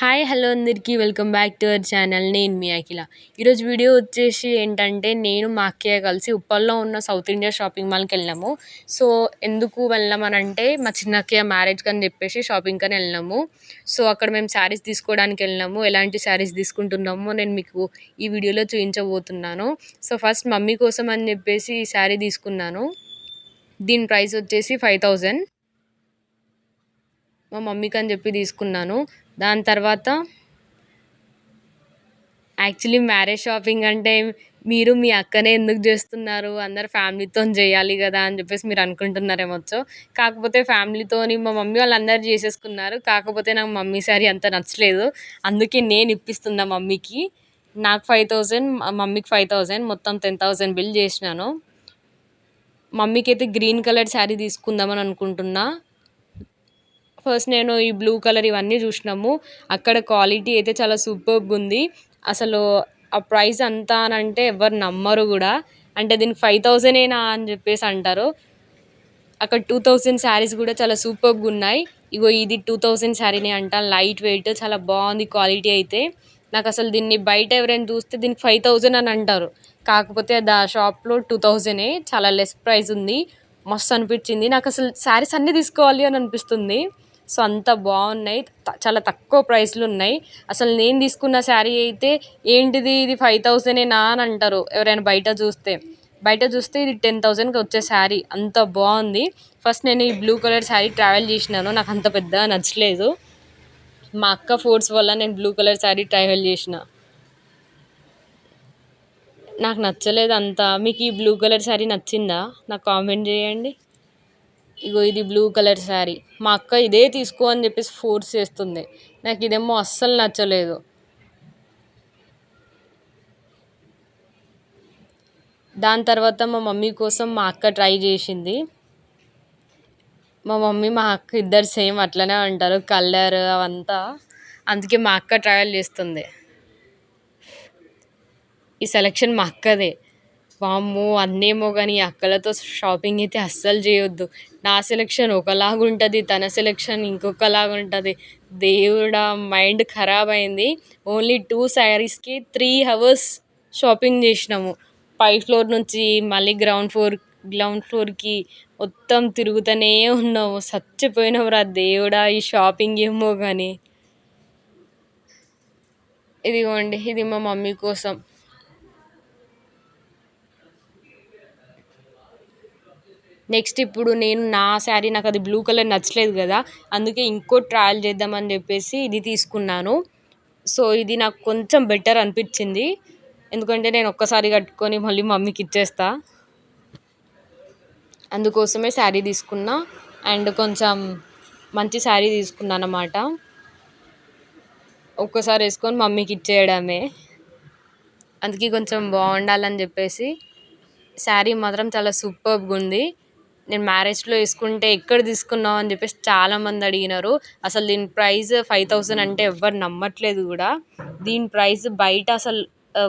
Hi hello అందరికీ welcome back to our channel. నేను మీ అఖిల. ఈరోజు వీడియో వచ్చేసి ఏంటంటే నేను మా అక్కయ్య కలిసి ఉప్పల్లో ఉన్న సౌత్ ఇండియా షాపింగ్ మాల్కి వెళ్ళాము సో ఎందుకు వెళ్ళామనంటే మా చిన్న అక్కయ్య మ్యారేజ్కి అని చెప్పేసి షాపింగ్కి అని వెళ్ళినాము. సో అక్కడ మేము శారీస్ తీసుకోవడానికి వెళ్ళినాము. ఎలాంటి శారీస్ తీసుకుంటున్నామో నేను మీకు ఈ వీడియోలో చూపించబోతున్నాను. సో ఫస్ట్ మమ్మీ కోసం అని చెప్పేసి ఈ శారీ తీసుకున్నాను. దీని ప్రైస్ వచ్చేసి ఫైవ్ థౌజండ్ మా మమ్మీకి అని చెప్పి తీసుకున్నాను. దాని తర్వాత యాక్చువల్లీ మ్యారేజ్ షాపింగ్ అంటే మీరు మీ అక్కనే ఎందుకు చేస్తున్నారు? అందరు ఫ్యామిలీతో చేయాలి కదా అని చెప్పేసి మీరు అనుకుంటున్నారేమొచ్చు కాకపోతే ఫ్యామిలీతోని మా మమ్మీ వాళ్ళు అందరు చేసేసుకున్నారు. కాకపోతే నాకు మమ్మీ శారీ అంత నచ్చలేదు. అందుకే నేను ఇప్పిస్తున్నా మమ్మీకి. నాకు ఫైవ్ థౌజండ్ మమ్మీకి ఫైవ్ థౌజండ్ మొత్తం టెన్ థౌజండ్ బిల్ చేసినాను. మమ్మీకి అయితే గ్రీన్ కలర్ శారీ తీసుకుందామని అనుకుంటున్నా. ఫస్ట్ నేను ఈ బ్లూ కలర్ ఇవన్నీ చూసినాము. అక్కడ క్వాలిటీ అయితే చాలా సూపర్గా ఉంది. అసలు ఆ ప్రైస్ అంతా అని అంటే ఎవరు నమ్మరు కూడా. అంటే దీనికి ఫైవ్ థౌజండేనా అని చెప్పేసి అంటారు. అక్కడ టూ థౌజండ్ శారీస్ కూడా చాలా సూపర్గా ఉన్నాయి. ఇగో ఇది టూ థౌజండ్ శారీనే అంట. లైట్ వెయిట్ చాలా బాగుంది క్వాలిటీ అయితే. నాకు అసలు దీన్ని బయట ఎవరైనా చూస్తే దీనికి ఫైవ్ థౌజండ్ అని అంటారు. కాకపోతే దా షాప్లో టూ థౌజండే చాలా లెస్ ప్రైస్ ఉంది. మస్తు అనిపించింది. నాకు అసలు శారీస్ అన్నీ తీసుకోవాలి అని అనిపిస్తుంది. సో అంత బాగున్నాయి. చాలా తక్కువ ప్రైస్లు ఉన్నాయి. అసలు నేను తీసుకున్న శారీ అయితే ఏంటిది? ఇది ఫైవ్ థౌజండేనా అని అంటారు ఎవరైనా బయట చూస్తే. బయట చూస్తే ఇది టెన్ థౌజండ్కి వచ్చే శారీ. అంత బాగుంది. ఫస్ట్ నేను ఈ బ్లూ కలర్ శారీ ట్రావెల్ చేసినాను. నాకు అంత పెద్దగా నచ్చలేదు. మా అక్క ఫోర్స్ వల్ల నేను బ్లూ కలర్ శారీ ట్రావెల్ చేసిన. నాకు నచ్చలేదు అంతా. మీకు ఈ బ్లూ కలర్ శారీ నచ్చిందా? నాకు కామెంట్ చేయండి. ఇగో ఇది బ్లూ కలర్ శారీ మా అక్క ఇదే తీసుకో అని చెప్పేసి ఫోర్స్ చేస్తుంది. నాకు ఇదేమో అస్సలు నచ్చలేదు. దాని తర్వాత మా మమ్మీ కోసం మా అక్క ట్రై చేసింది. మా మమ్మీ మా అక్క ఇద్దరు సేమ్ అట్లనే అంటారు కలర్ అవంతా. అందుకే మా అక్క ట్రయల్ చేస్తుంది. ఈ సెలెక్షన్ మా అక్కదే. వామ్మో అన్నేమో కానీ అక్కలతో షాపింగ్ అయితే అస్సలు చేయొద్దు. నా సెలెక్షన్ ఒకలాగా ఉంటుంది తన సెలెక్షన్ ఇంకొకలాగా ఉంటుంది. దేవుడా మైండ్ ఖరాబ్ అయింది. ఓన్లీ టూ శారీస్కి త్రీ అవర్స్ షాపింగ్ చేసినాము. పై ఫ్లోర్ నుంచి మళ్ళీ గ్రౌండ్ ఫ్లోర్ గ్రౌండ్ ఫ్లోర్కి మొత్తం తిరుగుతూనే ఉన్నాము. చచ్చిపోయినాము రా దేవుడా ఈ షాపింగ్ ఏమో కానీ ఇదిగోండి ఇది మా మమ్మీ కోసం. నెక్స్ట్ ఇప్పుడు నేను నా శారీ నాకు అది బ్లూ కలర్ నచ్చలేదు కదా అందుకే ఇంకో ట్రయల్ చేద్దామని చెప్పేసి ఇది తీసుకున్నాను. సో ఇది నాకు కొంచెం బెటర్ అనిపించింది. ఎందుకంటే నేను ఒక్కసారి కట్టుకొని మళ్ళీ మమ్మీకి ఇచ్చేస్తా. అందుకోసమే శారీ తీసుకున్నా అండ్ కొంచెం మంచి శారీ తీసుకున్నాను అన్నమాట. ఒక్కసారి వేసుకొని మమ్మీకి ఇచ్చేయడమే. అందుకే కొంచెం బాగుండాలని చెప్పేసి శారీ మాత్రం చాలా సూపర్గా ఉంది. నేను మ్యారేజ్లో వేసుకుంటే ఎక్కడ తీసుకున్నావు అని చెప్పేసి చాలామంది అడిగినారు. అసలు దీని ప్రైస్ ఫైవ్ థౌసండ్ అంటే ఎవ్వరు నమ్మట్లేదు కూడా. దీని ప్రైస్ బయట అసలు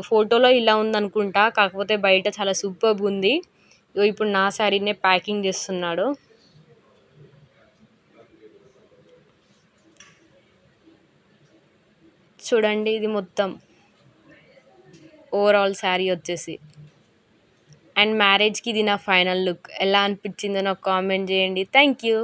ఫోటోలో ఇలా ఉందనుకుంటా. కాకపోతే బయట చాలా సూపర్గా ఉంది. ఇప్పుడు నా శారీనే ప్యాకింగ్ చేస్తున్నాడు. చూడండి ఇది మొత్తం. ఓవరాల్ శారీ వచ్చేసి. అండ్ మ్యారేజ్కి ఇది నా ఫైనల్ లుక్. ఎలా అనిపించిందో నాకు కామెంట్ చేయండి. Thank you.